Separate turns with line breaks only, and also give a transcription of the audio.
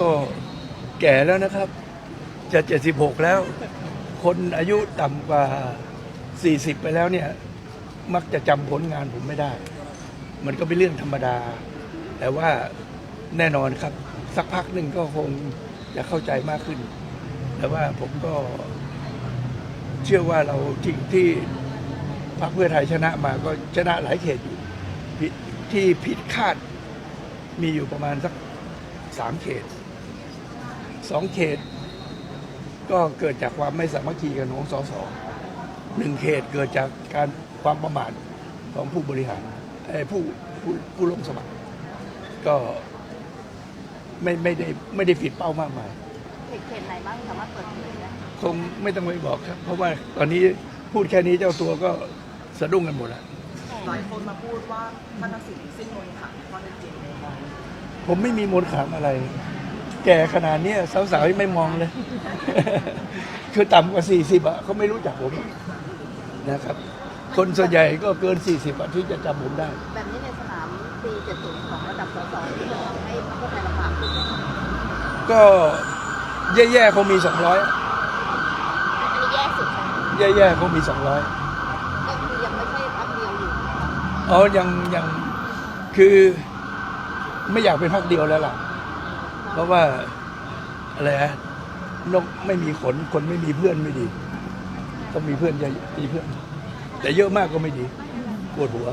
ก็แก่แล้วนะครับ จะเจ็ดสิบหกแล้ว คนอายุต่ำกว่าสี่สิบไปแล้วเนี่ย มักจะจำผลงานผมไม่ได้ มันก็เป็นเรื่องธรรมดา แต่ว่าแน่นอนครับ สักพักหนึ่งก็คงจะเข้าใจมากขึ้น แต่ว่าผมก็เชื่อว่าเราที่ที่พรรคเพื่อไทยชนะมาก็ชนะหลายเขตอยู่ที่ผิดคาดมีอยู่ประมาณสักสามเขต สองเขต ก็เกิดจากความไม่สามัคคีกันของสสหนึ่งเขตเกิดจากการความประมาทของผู้บริหารเอ่อผู้ผู้ผู้ลงสมัคร ก็ไม่ไม่ได้ไม่ได้ผิดเป้ามากมาย
เขตเขตไหนบ้างสามารถเปิดเผยได้
คงไม่ต้องไปบอกครับ เพราะว่าตอนนี้พูดแค่นี้เจ้าตัวก็สะดุ้งกันหมดแล้ว
หลายคนมาพูดว่าท่านทักษิณสิ้นมนต์ขลังข้อเท็จจริงในมอง
ผมไม่มีมนต์ขลังอะไร แก่ขนาดเนี้ยสาวๆยังไม่มองเลย คือต่ำกว่า 40อะเขาไม่รู้จักผมนะครับ คนส่วนใหญ่ก็เกิน 40อะที่จะจำผมได้
แบบนี้ในสนามปี70ของระดับสสที่จะทำให้พรรคเพื่อไทยลำบากขึ้นไหมคะ
ก็แย่ๆคงมี 200
อันนี้แย่สุดใช่ไหม
แย่ๆคงมี 200
ก็คือยังไม่ใช่พรรคเดียวอยู่
อ๋อยังยังคือไม่อยากเป็นพักเดียวแล้วล่ะ เพราะว่าอะไรฮะนกไม่มีขนคนไม่มีเพื่อนไม่ดีต้องมีเพื่อนเยอะมีเพื่อน แต่เยอะมากก็ไม่ดีปวดหัว